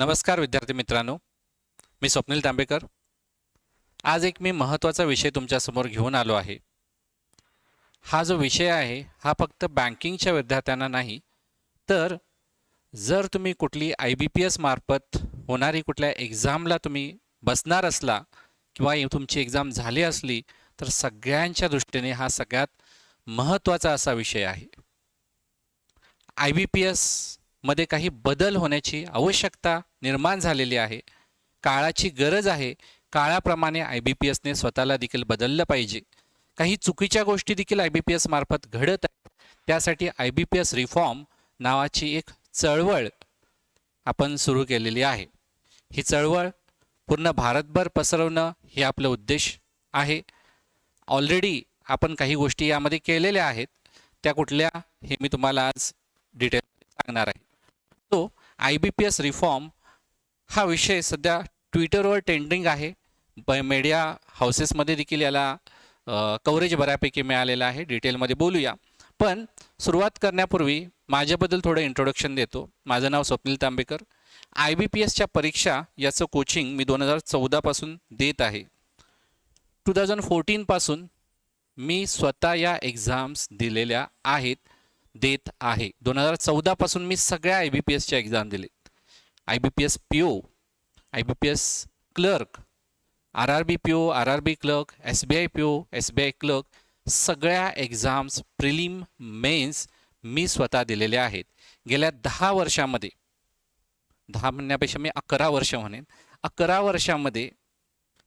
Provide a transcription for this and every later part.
नमस्कार विद्यार्थी मित्रांनो. मी स्वप्नील तांबेकर. आज एक मी महत्त्वाचा विषय तुमच्यासमोर घेऊन आलो आहे. हा जो विषय आहे हा फक्त बँकिंगच्या विद्यार्थ्यांना नाही तर जर तुम्ही कुठली आय बी पी एस मार्फत होणारी कुठल्या एक्झामला तुम्ही बसणार असला किंवा तुमची एक्झाम झाली असली तर सगळ्यांच्या दृष्टीने हा सगळ्यात महत्त्वाचा असा विषय आहे. आय बी पी एस मध्ये काही बदल होण्याची आवश्यकता निर्माण झालेली आहे. काळाची गरज आहे. काळाप्रमाणे आय बी पी एसने स्वतःला देखील बदललं पाहिजे. काही चुकीच्या गोष्टी देखील आय बी पी एस मार्फत घडत आहेत. त्यासाठी I B P S reform नावाची एक चळवळ आपण सुरू केलेली आहे. ही चळवळ पूर्ण भारतभर पसरवणं हे आपलं उद्देश आहे. ऑलरेडी आपण काही गोष्टी यामध्ये केलेल्या आहेत. त्या कुठल्या हे मी तुम्हाला आज डिटेल सांगणार आहे. तो I B P S reform हा विषय सध्या ट्विटरवर ट्रेंडिंग आहे. ब मीडिया हाऊसेसमध्ये देखील याला कव्हरेज बऱ्यापैकी मिळालेलं आहे. डिटेलमध्ये बोलूया. पण सुरुवात करण्यापूर्वी माझ्याबद्दल थोडं इंट्रोडक्शन देतो. माझं नाव Swapnil Tambekar. I B P एसच्या परीक्षा याचं कोचिंग मी दोन हजार चौदापासून देत आहे. टू थाउजंड फोर्टीनपासून मी स्वतः या एक्झाम्स दिलेल्या आहेत. देत आहे. दोन हजार चौदापासून मी सगळ्या आय बी पी एसच्या एक्झाम दिलेत I B P S P O I B P S clerk R R B P O R R B clerk S B I P O S B I clerk सगळ्या exams prelim mains मी स्वतः दिलेल्या आहेत. गेल्या दहा वर्षामध्ये दहा म्हणण्यापेक्षा मी अकरा वर्ष म्हणेन अकरा वर्षामध्ये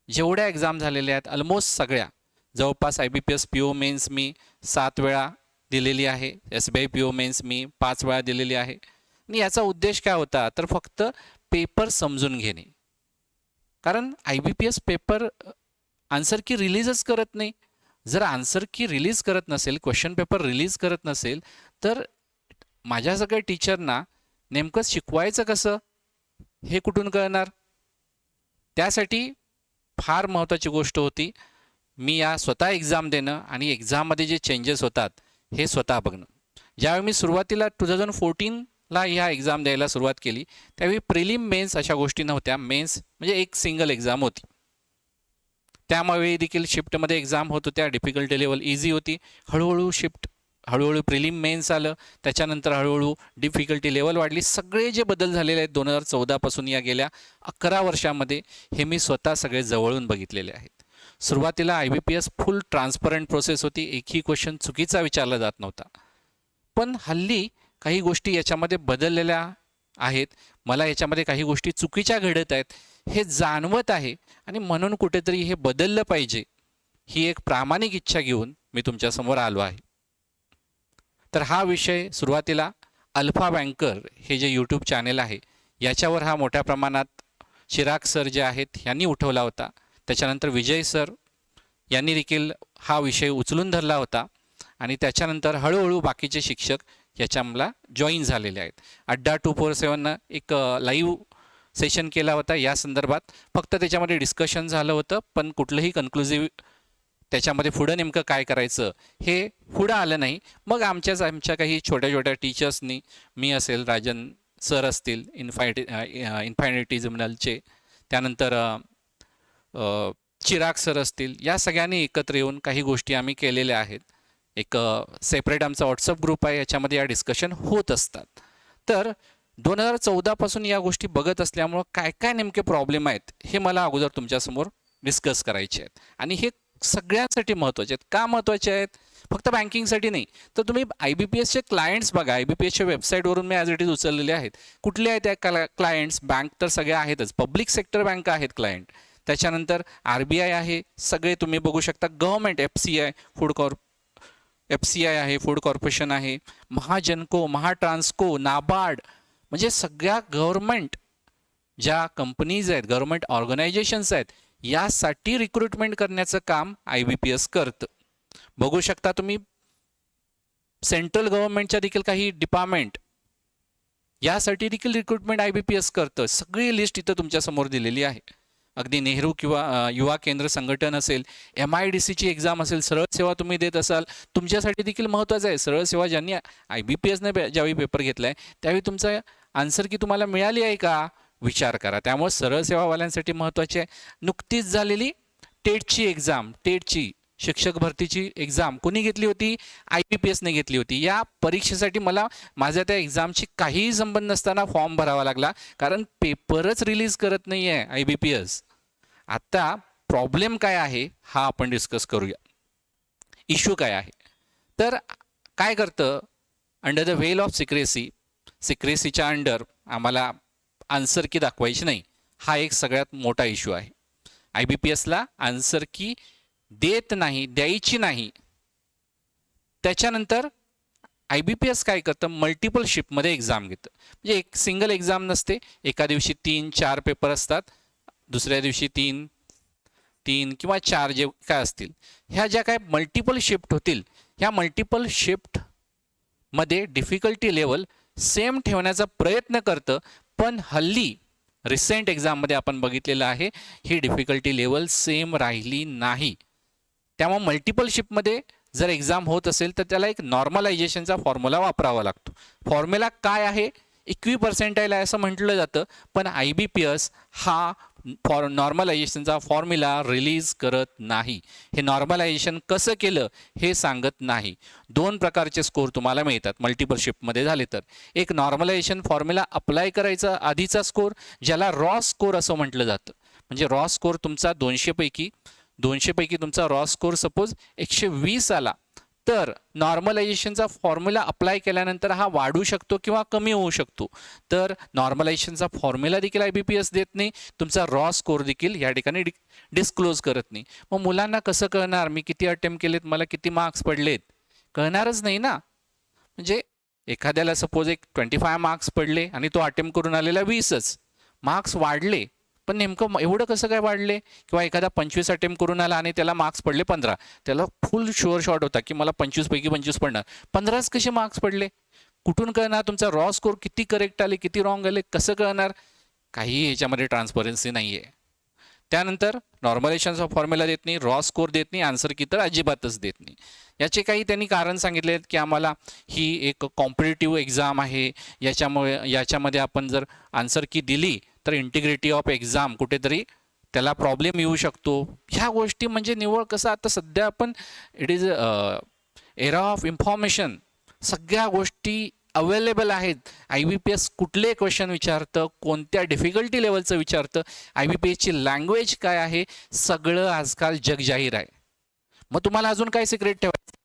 जेवढ्या एक्झाम झालेल्या आहेत ऑलमोस्ट सगळ्या जवळपास I B P S P O mains मी सात वेळा दिलेली आहे. S B I P O mains मी पाच वेळा दिलेली आहे. आणि याचा उद्देश काय होता? तर फक्त पेपर समजून घेणे. कारण I B P S paper answer key रिलीजच करत नाही. जर आन्सर की रिलीज करत नसेल क्वेश्चन पेपर रिलीज करत नसेल तर माझ्या सगळ्या टीचरना नेमकं शिकवायचं कसं? हे कुठून कळणार? त्यासाठी फार महत्त्वाची गोष्ट होती. मी या स्वतः एक्झाम देणं आणि एक्झाममध्ये जे चेंजेस होतात हे स्वतः बघणं. ज्यावेळी मी सुरुवातीला टू थाउजंड फोर्टीनला ह्या एक्झाम द्यायला सुरुवात केली त्यावेळी प्रिलिम मेन्स अशा गोष्टी नव्हत्या. मेन्स म्हणजे एक सिंगल एक्झाम होती. त्यामुळे देखील शिफ्टमध्ये एक्झाम होत होत्या. डिफिकल्टी लेवल इझी होती. हळूहळू शिफ्ट हळूहळू प्रिलिम मेन्स आलं. त्याच्यानंतर हळूहळू डिफिकल्टी लेवल वाढली. सगळे जे बदल झालेले आहेत दोन हजार चौदापासून या गेल्या अकरा वर्षामध्ये हे मी स्वतः सगळे जवळून बघितलेले आहेत. सुरुवातीला I B P S full transparent process होती. एकही क्वेश्चन चुकीचा विचारला जात नव्हता. पण हल्ली काही गोष्टी याच्यामध्ये बदललेल्या आहेत. मला याच्यामध्ये काही गोष्टी चुकीच्या घडत आहेत हे जाणवत आहे आणि म्हणून कुठेतरी हे बदललं पाहिजे ही एक प्रामाणिक इच्छा घेऊन मी तुमच्यासमोर आलो आहे. तर हा विषय सुरुवातीला अल्फा बँकर हे जे यूट्यूब चॅनेल आहे याच्यावर हा मोठ्या प्रमाणात चिराग सर जे आहेत ह्यांनी उठवला होता. त्याच्यानंतर विजय सर यांनी देखील हा विषय उचलून धरला होता. आणि त्याच्यानंतर हळूहळू बाकीचे शिक्षक याच्या मला जॉईन झालेले आहेत. अड्डा टू फोर सेवननं एक लाईव्ह सेशन केला होता. या संदर्भात फक्त त्याच्यामध्ये डिस्कशन झालं होतं पण कुठलंही कन्क्लुझिव्ह त्याच्यामध्ये पुढं नेमकं काय करायचं हे पुढं आलं नाही. मग आमच्याच आमच्या काही छोट्या छोट्या टीचर्सनी मी असेल राजन सर असतील इन्फायटी इन्फायनिटी जिमनलचे त्यानंतर चिराग सर असतील या सगळ्यांनी एकत्र येऊन काही गोष्टी आम्ही केलेल्या आहेत. एक सेपरेट आमचा व्हॉट्सअप ग्रुप आहे याच्यामध्ये या डिस्कशन होत असतात. तर दोन हजार चौदापासून या गोष्टी बघत असल्यामुळं काय काय नेमके प्रॉब्लेम आहेत हे मला अगोदर तुमच्यासमोर डिस्कस करायचे आहेत. आणि हे सगळ्यांसाठी महत्त्वाचे आहेत. का महत्त्वाचे आहेत? फक्त बँकिंगसाठी नाही. तर तुम्ही आय बी पी एसचे क्लायंट्स बघा. आय बी पी एसच्या वेबसाईटवरून मी ॲज इट इज उचललेले आहेत. कुठले आहेत त्या क्ला क्लायंट्स बँक तर सगळ्या आहेतच. पब्लिक सेक्टर बँका आहेत क्लायंट त्याच्यानंतर आर बी आय आहे सगळे तुम्ही बघू शकता. Government F C I food corp F C I आहे फूड कॉर्पोरेशन आहे. महाजनको महाट्रान्सको नाबार्ड म्हणजे सगळ्या गव्हर्मेंट ज्या कंपनीज आहेत गव्हर्मेंट ऑर्गनायझेशन्स आहेत यासाठी रिक्रुटमेंट करण्याचं काम आय बी पी एस करतं. बघू शकता तुम्ही सेंट्रल गव्हर्नमेंटच्या देखील काही डिपार्टमेंट यासाठी देखील recruitment I B P S करतं. सगळी लिस्ट इथं तुमच्यासमोर दिलेली आहे. अगदी नेहरू किंवा युवा केंद्र संघटन असेल एम आय डी सीची एक्झाम असेल सरळ सेवा तुम्ही देत असाल तुमच्यासाठी देखील महत्त्वाचं आहे. सरळ सेवा ज्यांनी आय बी पी एसने ज्यावेळी पेपर घेतला आहे त्यावेळी तुमचा आन्सर की तुम्हाला मिळाली आहे का? विचार करा. त्यामुळे सरळ सेवावाल्यांसाठी महत्त्वाची आहे. नुकतीच झालेली टेटची एक्झाम टेटची शिक्षक भरतीची एक्झाम कोणी घेतली होती? आय बी पी एसने घेतली होती. या परीक्षेसाठी मला माझ्या त्या एक्झामशी काहीही संबंध नसताना फॉर्म भरावा लागला. कारण पेपरच रिलीज करत नाही आहे आय बी पी एस आत्ता प्रॉब्लेम काय आहे? हा आपण डिस्कस करूया. इश्यू काय आहे? तर काय करतं? Under the veil of secrecy सिक्रेसीच्या under आम्हाला आन्सर की दाखवायची नाही. हा एक सगळ्यात मोठा इश्यू आहे. आय बी पी एसला आन्सर की देत नाही द्यायची नाही. त्याच्यानंतर आय बी पी एस काय करतं? मल्टिपल शिफ्टमध्ये एक्झाम घेतं. म्हणजे एक सिंगल एक्झाम नसते. एका दिवशी तीन चार पेपर असतात. दुसऱ्या दिवशी तीन तीन किंवा चार जे काय असतील. ह्या ज्या काय मल्टिपल शिफ्ट होतील ह्या मल्टिपल शिफ्टमध्ये डिफिकल्टी लेवल सेम ठेवण्याचा प्रयत्न करतं. पण हल्ली रिसेंट एक्झाममध्ये आपण बघितलेलं आहे ही डिफिकल्टी लेवल सेम राहिली नाही. त्यामुळे मल्टिपल शिपमध्ये जर एक्झाम होत असेल तर त्याला एक नॉर्मलायझेशनचा फॉर्म्युला वापरावा लागतो. फॉर्म्युला काय आहे? इक्वी पर्सेंटाईल आहे असं म्हटलं जातं पण आय बी पी एस हा फॉर नॉर्मलायझेशनचा फॉर्म्युला रिलीज करत नाही. हे नॉर्मलायझेशन कसं केलं हे सांगत नाही. दोन प्रकारचे स्कोर तुम्हाला मिळतात मल्टिपल शिफ्टमध्ये झाले तर. एक नॉर्मलायझेशन फॉर्म्युला अप्लाय करायचा आधीचा स्कोर ज्याला रॉ स्कोर असं म्हटलं जातं. म्हणजे रॉ स्कोर तुमचा दोनशेपैकी दोनशेपैकी तुमचा रॉ स्कोर सपोज एकशे वीस आला तर नॉर्मलायझेशनचा फॉर्म्युला अप्लाय केल्यानंतर हा वाढू शकतो किंवा कमी होऊ शकतो. तर नॉर्मलायझेशनचा फॉर्म्युला देखील आय बी पी एस देत नाही तुमचा रॉ स्कोर देखील या ठिकाणी डि डिस्क्लोज करत नाही. मग मुलांना कसं कळणार? मी किती अटेम्प्ट केलेत? मला किती मार्क्स पडलेत? कळणारच नाही ना. म्हणजे एखाद्याला सपोज एक ट्वेंटी फाय मार्क्स पडले आणि तो अटेम्प्ट करून आलेला वीसच. मार्क्स वाढले पण नेमकं एवढं कसं काय वाढले? किंवा एखादा पंचवीस अटेम्प्ट करून आला आणि त्याला मार्क्स पडले पंधरा. त्याला फुल शुअर शॉट होता की मला पंचवीसपैकी पंचवीस पडणार. पंधराच कसे मार्क्स पडले? कुठून कळणार तुमचा रॉ स्कोर किती करेक्ट आले किती रॉंग आले कसं कळणार? काही ह्याच्यामध्ये ट्रान्सपरन्सी नाही आहे त्यानंतर नॉर्मलायझेशनचा फॉर्म्युला देत नाही रॉ स्कोर देत नाही आन्सर की तर अजिबातच देत नाही. याचे काही त्यांनी कारण सांगितले आहेत की आम्हाला ही एक कॉम्पिटेटिव्ह एक्झाम आहे. याच्यामुळे याच्यामध्ये आपण जर आन्सर की दिली तर इंटिग्रिटी ऑफ एक्झाम कुठेतरी त्याला प्रॉब्लेम येऊ शकतो. ह्या गोष्टी म्हणजे निवळ कसं आता सध्या आपण it is era of information सगळ्या गोष्टी अवेलेबल आहेत. आय बी पी एस कुठले क्वेश्चन विचारतं कोणत्या डिफिकल्टी लेवलचं विचारतं आय बी पी एसची लँग्वेज काय आहे सगळं आजकाल जगजाहीर आहे. मग तुम्हाला अजून काय सिक्रेट ठेवायचं?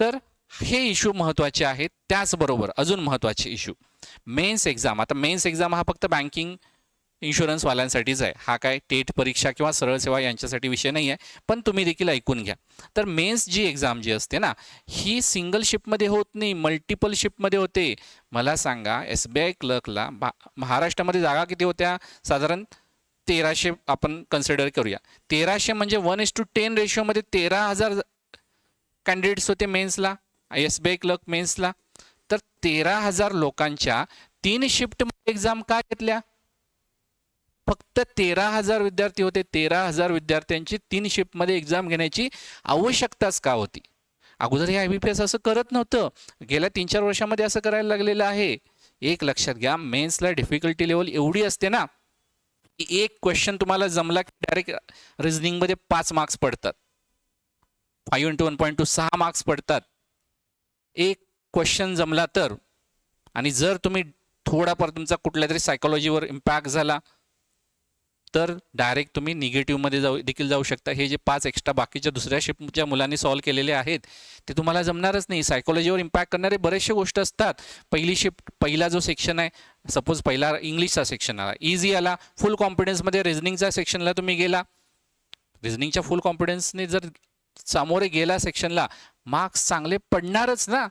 तर हे इश्यू महत्त्वाचे आहेत. त्याचबरोबर अजून महत्त्वाचे इश्यू मेन्स एक्झाम. आता मेन्स एक्झाम हा फक्त बँकिंग इन्शुरन्सवाल्यांसाठीच आहे. हा काय टेट परीक्षा किंवा सरळ सेवा यांच्यासाठी विषय नाही आहे पण तुम्ही देखील ऐकून घ्या. तर मेन्स जी एक्झाम जी असते ना ही सिंगल शिपमध्ये होत नाही मल्टिपल शिपमध्ये होते. मला सांगा एस बी आय क्लर्कला भा महाराष्ट्रामध्ये जागा किती होत्या? साधारण तेराशे आपण कन्सिडर करूया. तेराशे म्हणजे वन इज टू टेन रेशिओमध्ये तेरा हजार कॅन्डिडेट्स होते मेन्सला एस बी आय क्लर्क मेन्सला. तर तेरा हजार लोकांच्या तीन शिफ्टमध्ये एक्झाम का घेतल्या? फक्त तेरा हजार विद्यार्थी होते. तेरा हजार विद्यार्थ्यांची तीन शिफ्टमध्ये एक्झाम घेण्याची आवश्यकताच का होती? अगोदर हे आय बी पी एस असं करत नव्हतं. गेल्या तीन चार वर्षामध्ये असं करायला लागलेलं आहे. एक लक्षात घ्या मेन्सला डिफिकल्टी लेवल एवढी असते ना की एक क्वेश्चन तुम्हाला जमला की डायरेक्ट रिझनिंगमध्ये पाच मार्क्स पडतात. Five into one point two सहा मार्क्स पडतात. एक क्वेश्चन जमला तर. आणि जर तुम्ही थोडाफार तुमचा कुठल्या तरी सायकोलॉजीवर इम्पॅक्ट झाला तर डायरेक्ट तुम्ही निगेटिव्हमध्ये जाऊ देखील जाऊ शकता. हे जे पाच एक्स्ट्रा बाकीच्या दुसऱ्या शिफ्टच्या मुलांनी सॉल्व्ह केलेले आहेत ते तुम्हाला जमणारच नाही. सायकोलॉजीवर इम्पॅक्ट करणारे बरेचसे गोष्ट असतात. पहिली शिफ्ट पहिला जो सेक्शन आहे सपोज पहिला इंग्लिशचा सेक्शन आला. इझी आला. फुल कॉन्फिडन्समध्ये रिझनिंगचा सेक्शनला तुम्ही गेला. रिझनिंगच्या फुल कॉन्फिडन्सने जर सामोरे गेला सेक्शनला मार्क्स चांगले पडणारच ना.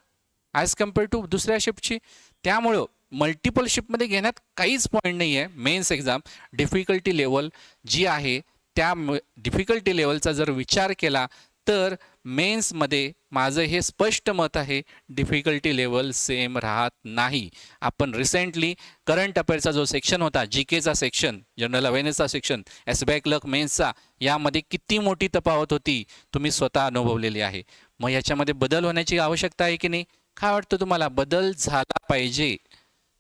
ॲज कंपेअर टू दुसऱ्या शिफ्टची त्यामुळं मल्टिपल शिफ्टमध्ये घेण्यात काहीच पॉईंट नाही आहे मेन्स एक्झाम डिफिकल्टी लेवल जी आहे त्या डिफिकल्टी लेवलचा जर विचार केला तर मेन्समध्ये माझं हे स्पष्ट मत आहे डिफिकल्टी लेवल सेम राहत नाही. आपण रिसेंटली करंट अफेअरचा जो सेक्शन होता जी केचा सेक्शन जनरल अवेअरनेसचा सेक्शन एस बॅक लक मेन्सचा यामध्ये किती मोठी तफावत होती तुम्ही स्वतः अनुभवलेली आहे. मग याच्यामध्ये बदल होण्याची आवश्यकता आहे की नाही? काय वाटतं तुम्हाला? बदल झाला पाहिजे.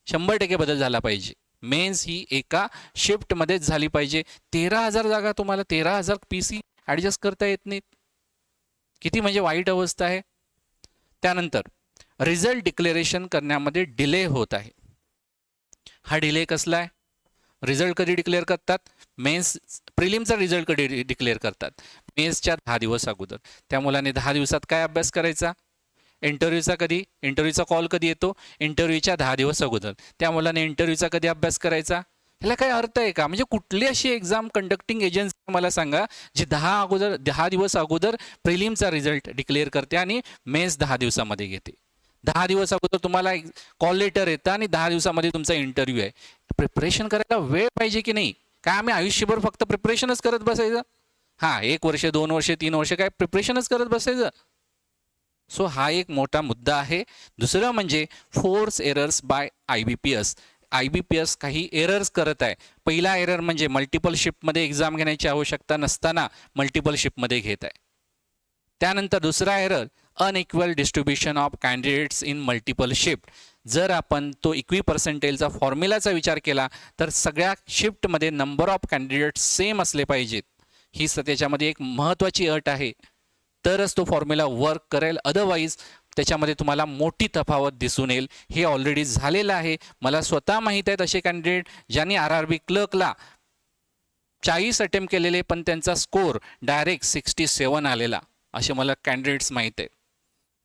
शंभर टक्के बदल झाला पाहिजे. मेन्स ही एका शिफ्टमध्येच झाली पाहिजे. तेरा हजार जागा तुम्हाला तेरा हजार पी सी ॲडजस्ट करता येत नाहीत. किती म्हणजे वाईट अवस्था आहे. त्यानंतर रिझल्ट डिक्लेरेशन करण्यामध्ये डिले होत आहे. हा डिले कसला आहे? रिझल्ट कधी डिक्लेअर करतात? मेन्स प्रिलिमचा रिझल्ट कधी डिक्लेअर करतात? मेन्सच्या दहा दिवस अगोदर. त्या मुलाने दहा दिवसात काय अभ्यास करायचा? इंटरव्ह्यूचा कधी? इंटरव्ह्यूचा कॉल कधी येतो? इंटरव्ह्यूच्या दहा दिवस अगोदर. त्या मुलाने इंटरव्ह्यूचा कधी अभ्यास करायचा? ह्याला काय अर्थ आहे का? म्हणजे कुठली अशी एक्झाम कंडक्टिंग एजन्सी मला सांगा जी दहा अगोदर दहा दिवस अगोदर प्रिलिमचा रिझल्ट डिक्लेअर करते आणि मेन्स दहा दिवसामध्ये घेते. दहा दिवस अगोदर तुम्हाला कॉल लेटर येतं आणि दहा दिवसामध्ये तुमचा इंटरव्ह्यू आहे. प्रिपरेशन करायला वेळ पाहिजे की नाही? काय आम्ही आयुष्यभर फक्त प्रिपरेशनच करत बसायचं? हां एक वर्ष दोन वर्ष तीन वर्ष काय प्रिपरेशनच करत बसायचं? सो हा एक मोठा मुद्दा आहे. दुसरं म्हणजे force errors by I B P S I B P S काही एरर्स करत आहे. पहिला एरर म्हणजे मल्टिपल शिफ्टमध्ये एक्झाम घेण्याची आवश्यकता नसताना मल्टिपल शिफ्टमध्ये घेत आहे. त्यानंतर दुसरा error unequal distribution of candidates in multiple shift जर आपण तो इक्वी पर्सेंटेलचा फॉर्म्युलाचा विचार केला तर सगळ्या शिफ्टमध्ये नंबर ऑफ कॅन्डिडेट्स सेम असले पाहिजेत. ही स त्याच्यामध्ये एक महत्त्वाची अट आहे. तरच तो फॉर्म्युला वर्क करेल. अदरवाईज त्याच्यामध्ये तुम्हाला मोठी तफावत दिसून येईल. हे ऑलरेडी झालेलं आहे. मला स्वतः माहीत आहेत असे कॅन्डिडेट ज्यांनी आर आर बी क्लर्कला चाळीस अटेम्प्ट केलेले पण त्यांचा स्कोर डायरेक्ट सिक्स्टी सेवन आलेला. असे मला कॅन्डिडेट्स माहीत आहेत.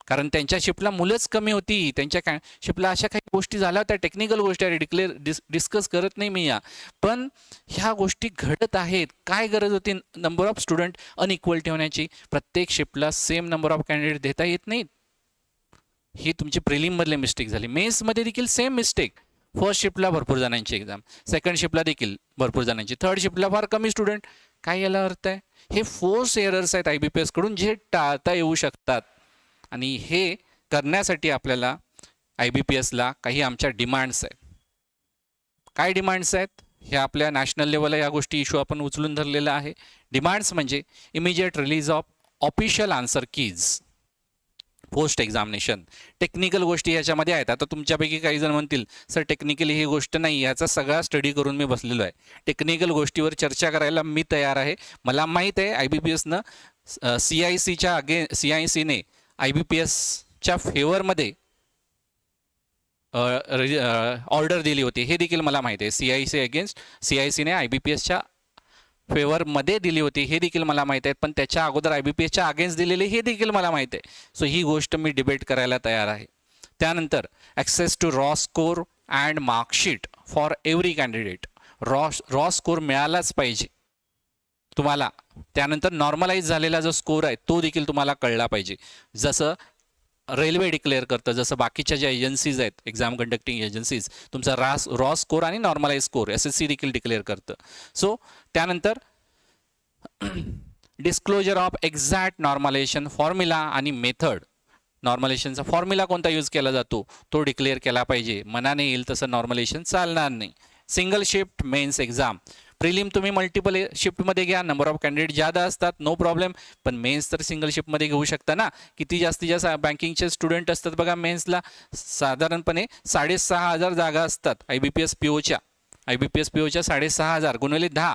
कारण त्यांच्या शिपला मुलंच कमी होती. त्यांच्या कॅ शिपला अशा काही गोष्टी झाल्या होत्या टेक्निकल गोष्टी आहे डिक्लेअर डिस डिस्कस करत नाही मी या. पण ह्या गोष्टी घडत आहेत. काय गरज होती? नंबर ऑफ स्टुडंट अनइक्वल ठेवण्याची. प्रत्येक शिपला सेम नंबर ऑफ कॅन्डिडेट देता येत नाहीत. ही तुमची प्रिलिममधले मिस्टेक झाली. मेन्समध्ये देखील सेम मिस्टेक फर्स्ट शिफ्टला भरपूर जणांची एक्झाम सेकंड शिफ्टला देखील भरपूर जणांची. थर्ड शिफ्टला फार कमी स्टुडंट काय याला अर्थ आहे? हे फोर्स एरर्स आहेत आय बी पी एसकडून जे टाळता येऊ शकतात. आणि हे करण्यासाठी आपल्याला आय बी पी एसला काही आमच्या डिमांड्स आहेत. काय डिमांड्स आहेत? हे आपल्या नॅशनल लेवलला या गोष्टी इश्यू आपण उचलून धरलेला आहे. डिमांड्स म्हणजे immediate release of official answer keys. Post examination. Technical गोष्टी याच्यामध्ये आहेत. आता तुमच्यापैकी काही जण म्हणतील सर टेक्निकली ही गोष्ट नाही याचा सगळा स्टडी करून मी बसलेलो आहे. टेक्निकल गोष्टीवर चर्चा करायला मी तयार आहे. मला माहीत आहे आय बी पी एसनं सी आय सीच्या अगे सी आय सीने आय बी पी एसच्या फेवरमध्ये ऑर्डर दिली होती. हे देखील मला माहीत आहे. C I C against C I सीने आय बी पी एसच्या फेवरमध्ये दिली होती. हे देखील मला माहीत आहे. पण त्याच्या अगोदर आय बी पी एसच्या अगेन्स्ट दिलेली हे देखील मला माहीत आहे. सो ही गोष्ट मी डिबेट करायला तयार आहे. त्यानंतर access to raw score and marksheet for every candidate raw raw score मिळालाच पाहिजे. तुम्हाला त्यानंतर नॉर्मलाइज झालेला जो स्कोर आहे तो देखील तुम्हाला कळला पाहिजे. जसं रेल्वे डिक्लेअर करतं जसं बाकीच्या ज्या एजन्सीज आहेत एक्झाम कंडक्टिंग एजन्सीज तुमचा रास रॉ स्कोर आणि normalise score S S C देखील डिक्लेअर करतं. सो त्यानंतर disclosure of exact normalisation formula आणि मेथड नॉर्मलायझेशनचा फॉर्म्युला कोणता यूज केला जातो? तो डिक्लेअर केला पाहिजे. मनाने येईल तसं नॉर्मलायझेशन चालणार नाही. Single shift mains exam prelim तुम्ही मल्टिपल शिफ्टमध्ये घ्या. नंबर ऑफ कॅन्डिडेट जादा असतात नो प्रॉब्लेम पण मेन्स तर सिंगल शिफ्टमध्ये घेऊ शकता ना. किती जास्तीत जास्त बँकिंगचे स्टुडंट असतात बघा मेन्सला साधारणपणे साडेसहा हजार जागा असतात I B P S P ओच्या I B P S P ओच्या साडेसहा हजार गुणवले दहा.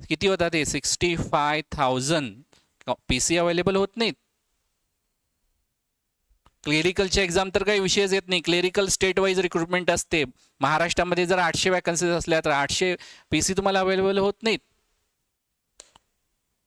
किती होतात ते sixty five thousand P C available होत नाहीत. क्लेरिकलच्या एक्झाम तर काही विषयच येत नाही. क्लेरिकल स्टेट वाईज रिक्रुटमेंट असते. महाराष्ट्रामध्ये जर आठशे वॅकन्सीज असल्या तर आठशे पी सी तुम्हाला अवेलेबल होत नाहीत.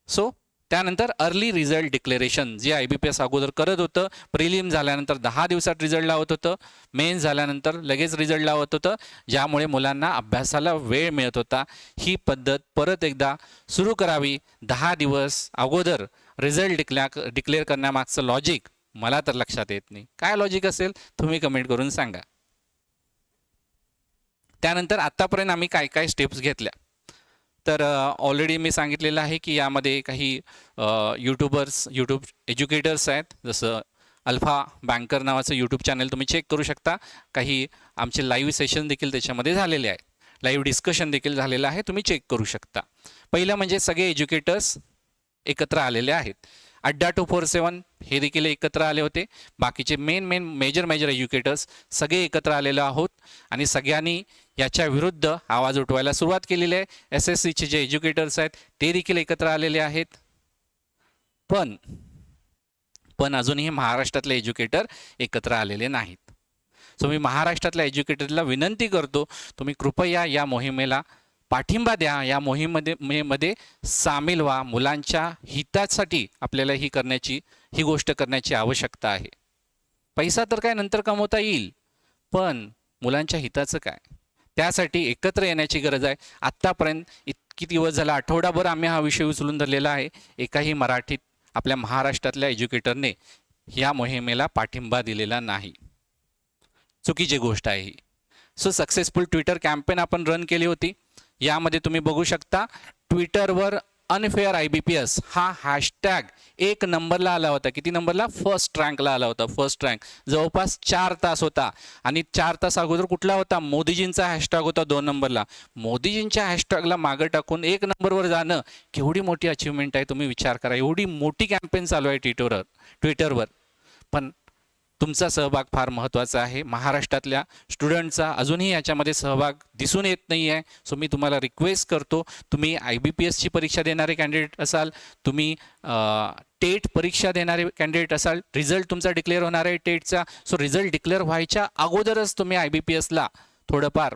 सो त्यानंतर अर्ली रिझल्ट डिक्लेरेशन जे आय बी पी एस अगोदर करत होतं. प्रिलिम झाल्यानंतर दहा दिवसात रिझल्ट लावत होतं. मेन झाल्यानंतर लगेच रिझल्ट लावत होतं. ज्यामुळे मुलांना अभ्यासाला वेळ मिळत होता. ही पद्धत परत एकदा सुरू करावी. दहा दिवस अगोदर रिझल्ट डिक्ल्या डिक्लेअर करण्यामागचं लॉजिक मला तर लक्षात येत नाही. काय लॉजिक असेल? तुम्ही कमेंट करून सांगा. त्यानंतर आत्तापर्यंत आम्ही काय काय स्टेप्स घेतल्या? तर ऑलरेडी मी सांगितलेलं आहे की यामध्ये काही यूट्यूबर्स यूट्यूब एज्युकेटर्स आहेत. जसं अल्फा बँकर नावाचं यूट्यूब चॅनल तुम्ही चेक करू शकता. काही आमचे लाईव्ह सेशन देखील त्याच्यामध्ये झालेले आहेत. लाईव्ह डिस्कशन देखील झालेलं आहे. तुम्ही चेक करू शकता. पहिलं म्हणजे सगळे एज्युकेटर्स एकत्र आलेले आहेत. अड्डा टू फोर सेवन हे देखील एकत्र आले होते. बाकीचे main main major major educators सगळे एकत्र आलेलो आहोत. आणि सगळ्यांनी याच्या विरुद्ध आवाज उठवायला सुरुवात केलेली आहे. एस एस सीचे जे एज्युकेटर्स आहेत ते देखील एकत्र आलेले आहेत. पण पण अजूनही महाराष्ट्रातले एज्युकेटर एकत्र आलेले नाहीत. सो मी महाराष्ट्रातल्या एज्युकेटरला विनंती करतो तुम्ही कृपया या मोहिमेला पाठिंबा द्या या मोहिमेमध्ये मोहिमेमध्ये सामील व्हा. मुलांच्या हितासाठी आपल्याला ही करण्याची ही गोष्ट करण्याची आवश्यकता आहे. पैसा तर काय नंतर कमवता येईल पण मुलांच्या हिताचं काय? त्यासाठी एकत्र येण्याची गरज आहे. आत्तापर्यंत इतकी दिवस झाला आठवडाभर आम्ही हा विषय उचलून धरलेला आहे. एकाही मराठीत आपल्या महाराष्ट्रातल्या एज्युकेटरने या मोहिमेला पाठिंबा दिलेला नाही. चुकीची गोष्ट आहे ही. सो सक्सेसफुल ट्विटर कॅम्पेन आपण रन केली होती. यामध्ये तुम्ही बघू शकता ट्विटरवर unfair I B P S हा हॅशटॅग एक नंबरला आला होता. किती नंबरला? फर्स्ट रँकला आला होता. फर्स्ट रँक जवळपास चार तास होता. आणि चार तास अगोदर कुठला होता? मोदीजींचा हॅशटॅग होता दोन नंबरला. मोदीजींच्या हॅशटॅगला मागं टाकून एक नंबरवर जाणं केवढी मोठी अचिव्हमेंट आहे तुम्ही विचार करा. एवढी मोठी कॅम्पेन चालू आहे ट्विटरवर ट्विटरवर पण तुमचा सहभाग फार महत्त्वाचा आहे. महाराष्ट्रातल्या स्टुडंटचा अजूनही याच्यामध्ये सहभाग दिसून येत नाही आहे सो मी तुम्हाला रिक्वेस्ट करतो तुम्ही आय बी पी एसची परीक्षा देणारे कॅन्डिडेट असाल तुम्ही टेट परीक्षा देणारे कॅन्डिडेट असाल रिझल्ट तुमचा डिक्लेअर होणार आहे टेटचा. सो रिझल्ट डिक्लेअर व्हायच्या अगोदरच तुम्ही आय बी पी एसला थोडंफार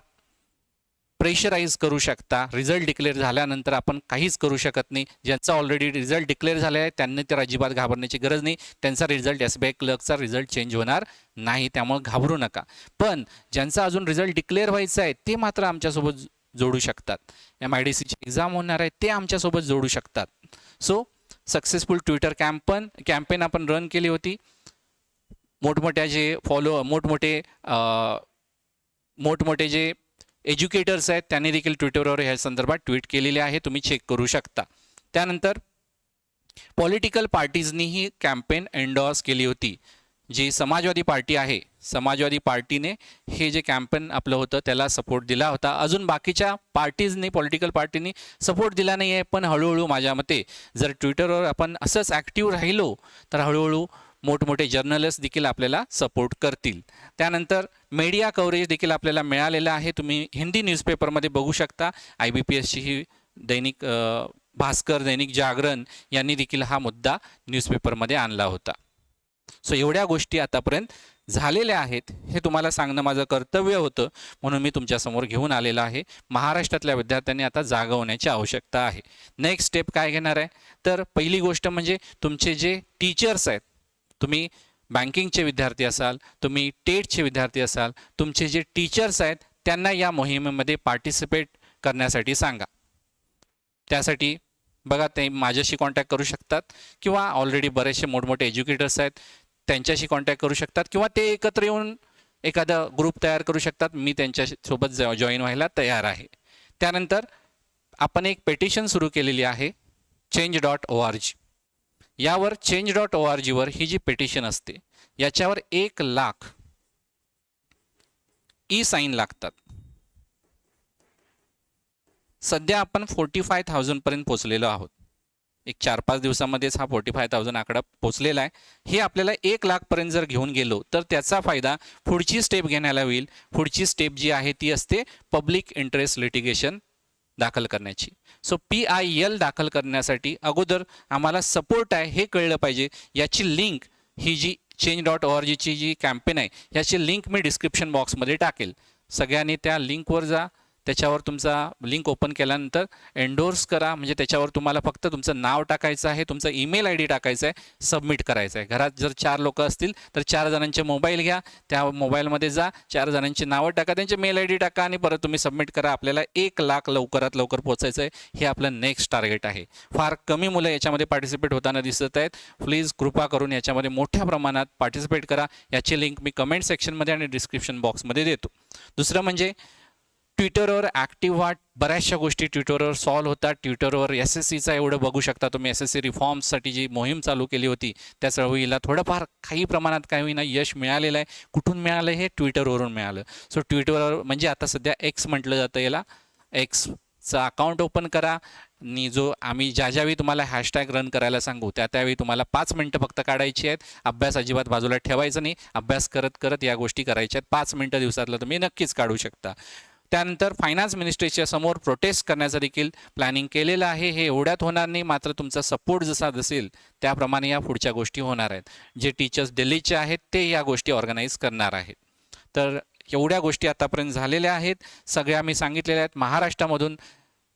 प्रेशराईज करू शकता. रिझल्ट डिक्लेअर झाल्यानंतर आपण काहीच करू शकत नाही. ज्यांचा ऑलरेडी रिझल्ट डिक्लेअर झाला आहे त्यांनी तर अजिबात घाबरण्याची गरज नाही. त्यांचा रिझल्ट एस बी आय क्लर्कचा रिझल्ट चेंज होणार नाही त्यामुळे घाबरू नका. पण ज्यांचा अजून रिझल्ट डिक्लेअर व्हायचा आहे ते मात्र आमच्यासोबत जोडू शकतात. एम आय डी सीची एक्झाम होणार आहे ते आमच्यासोबत जोडू शकतात. So successful Twitter campaign campaign आपण रन केली होती. मोठमोठ्या जे फॉलो मोठमोठे मोठमोठे जे एज्युकेटर्स आहेत त्यांनी देखील ट्विटरवर ह्या संदर्भात ट्विट केलेले आहे तुम्ही चेक करू शकता. त्यानंतर पॉलिटिकल पार्टीजनीही कॅम्पेन एन्डॉर्स केली होती. जी समाजवादी पार्टी आहे समाजवादी पार्टीने हे जे कॅम्पेन आपलं होतं त्याला सपोर्ट दिला होता. अजून बाकीच्या पार्टीजनी पॉलिटिकल पार्टीनी सपोर्ट दिला नाही आहे पण हळूहळू माझ्या मते जर ट्विटरवर आपण असंच ॲक्टिव्ह राहिलो तर हळूहळू मोठमोठे जर्नलिस्ट देखील आपल्याला सपोर्ट करतील. त्यानंतर मीडिया कव्हरेज देखील आपल्याला मिळालेलं आहे. तुम्ही हिंदी न्यूजपेपरमध्ये बघू शकता. आय बी पी एसची ही दैनिक भास्कर दैनिक जागरण यांनी देखील हा मुद्दा न्यूजपेपरमध्ये आणला होता. सो एवढ्या गोष्टी आतापर्यंत झालेल्या आहेत. हे तुम्हाला सांगणं माझं कर्तव्य होतं. म्हणून मी तुमच्यासमोर घेऊन आलेलं आहे. महाराष्ट्रातल्या विद्यार्थ्यांनी आता जागा होण्याची आवश्यकता आहे. नेक्स्ट स्टेप काय घेणार आहे? तर पहिली गोष्ट म्हणजे तुमचे जे टीचर्स आहेत तुम्ही बँकिंगचे विद्यार्थी असाल तुम्ही टेटचे विद्यार्थी असाल तुमचे जे टीचर्स आहेत त्यांना या मोहिमेमध्ये पार्टिसिपेट करण्यासाठी सांगा. त्यासाठी बघा ते माझ्याशी कॉन्टॅक्ट करू शकतात किंवा ऑलरेडी बरेचसे मोठमोठे एज्युकेटर्स आहेत त्यांच्याशी कॉन्टॅक्ट करू शकतात किंवा ते एकत्र येऊन एखादा ग्रुप तयार करू शकतात. मी त्यांच्यासोबत जॉईन व्हायला तयार आहे. त्यानंतर आपण एक पेटिशन सुरू केलेली आहे change dot O R G यावर चेंज डॉट ओ आर जीवर ही जी पेटिशन असते याच्यावर एक लाख ई साईन लागतात. सध्या आपण फोर्टी फाय थाउजंडपर्यंत पोचलेलो आहोत. एक चार पाच दिवसामध्येच हा फोर्टी फाय थाउजंड आकडा पोचलेला आहे. हे आपल्याला एक लाखपर्यंत जर घेऊन गेलो तर त्याचा फायदा पुढची स्टेप घेण्याला होईल. पुढची स्टेप जी आहे ती असते पब्लिक इंटरेस्ट लिटिगेशन दाखल करण्याची. सो पी आय एल दाखल करण्यासाठी अगोदर आम्हाला सपोर्ट आहे हे कळलं पाहिजे. याची लिंक ही जी चेंज डॉट ओ आर जीची जी कॅम्पेन आहे याची लिंक मी डिस्क्रिप्शन बॉक्समध्ये टाकेल. सगळ्यांनी त्या लिंकवर जा. त्याच्यावर तुमचा लिंक ओपन केल्यानंतर एन्डोर्स करा. म्हणजे त्याच्यावर तुम्हाला फक्त तुमचं नाव टाकायचं आहे तुमचा ईमेल आय डी टाकायचा आहे सबमिट करायचं आहे. घरात जर चार लोक असतील तर चार जणांचे मोबाईल घ्या. त्या मोबाईलमध्ये जा चार जणांची नावं टाका त्यांचे मेल आय डी टाका आणि परत तुम्ही सबमिट करा. आपल्याला एक लाख लवकरात लवकर पोचायचं आहे. हे आपलं नेक्स्ट टार्गेट आहे. फार कमी मुलं याच्यामध्ये पार्टिसिपेट होताना दिसत आहेत. प्लीज कृपा करून याच्यामध्ये मोठ्या प्रमाणात पार्टिसिपेट करा. याची लिंक मी कमेंट सेक्शनमध्ये आणि डिस्क्रिप्शन बॉक्समध्ये देतो. दुसरं म्हणजे ट्विटरवर ॲक्टिव्ह व्हा बऱ्याचशा गोष्टी ट्विटरवर सॉल्व्ह होतात. ट्विटरवर एस एस सीचा एवढं बघू शकता तुम्ही. एस एस सी रिफॉर्म्ससाठी जी मोहीम चालू केली होती त्या चळवळीला थोडंफार काही प्रमाणात काही होईना यश मिळालेलं आहे. कुठून मिळालं? हे ट्विटरवरून मिळालं. सो ट्विटरवर म्हणजे आता सध्या एक्स म्हटलं जातं याला. एक्सचं अकाउंट ओपन करा. नी जो आम्ही ज्या ज्यावेळी तुम्हाला हॅशटॅग रन करायला सांगू त्या त्यावेळी तुम्हाला पाच मिनटं फक्त काढायची आहेत. अभ्यास अजिबात बाजूला ठेवायचं नाही. अभ्यास करत करत या गोष्टी करायच्या आहेत. पाच मिनटं दिवसातलं तुम्ही नक्कीच काढू शकता. त्यानंतर फायनान्स मिनिस्ट्रीच्या समोर प्रोटेस्ट करण्याचं देखील प्लॅनिंग केलेलं आहे. हे एवढ्यात होणार नाही मात्र तुमचा सपोर्ट जसा दिसेल त्याप्रमाणे या पुढच्या गोष्टी होणार आहेत. जे टीचर्स दिल्लीचे आहेत ते या गोष्टी ऑर्गनाईज करणार आहेत. तर एवढ्या गोष्टी आतापर्यंत झालेल्या आहेत. सगळ्या मी सांगितलेल्या आहेत. महाराष्ट्रामधून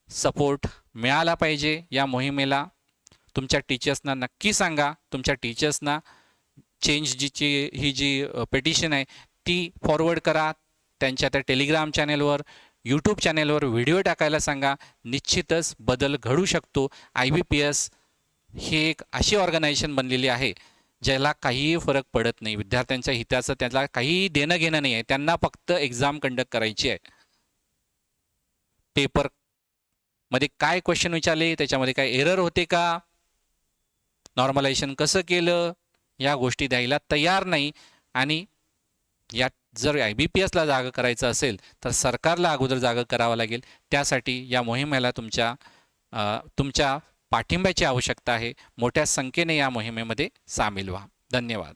सपोर्ट मिळाला पाहिजे या मोहिमेला. तुमच्या टीचर्सना नक्की सांगा. तुमच्या टीचर्सना चेंज जीची ही जी पेटिशन आहे ती फॉरवर्ड करा. त्यांच्या त्या टेलिग्राम चॅनेलवर यूट्यूब चॅनेलवर व्हिडिओ टाकायला सांगा. निश्चितच बदल घडू शकतो. आय बी पी एस ही एक अशी ऑर्गनायझेशन बनलेली आहे ज्याला काहीही फरक पडत नाही. विद्यार्थ्यांच्या हिताचं त्याला काहीही देणं घेणं नाही आहे. त्यांना फक्त एक्झाम कंडक्ट करायची आहे. पेपरमध्ये काय क्वेश्चन विचारले? त्याच्यामध्ये काय एरर होते का? नॉर्मलायझेशन कसं केलं? या गोष्टी द्यायला तयार नाही. आणि या जर आय बी पी एसला जागा करायचं असेल तर सरकारला अगोदर जागा करावं लागेल. त्यासाठी या मोहिमेला तुमच्या तुमच्या पाठिंब्याची आवश्यकता आहे. मोठ्या संख्येने या मोहिमेमध्ये सामील व्हा. धन्यवाद.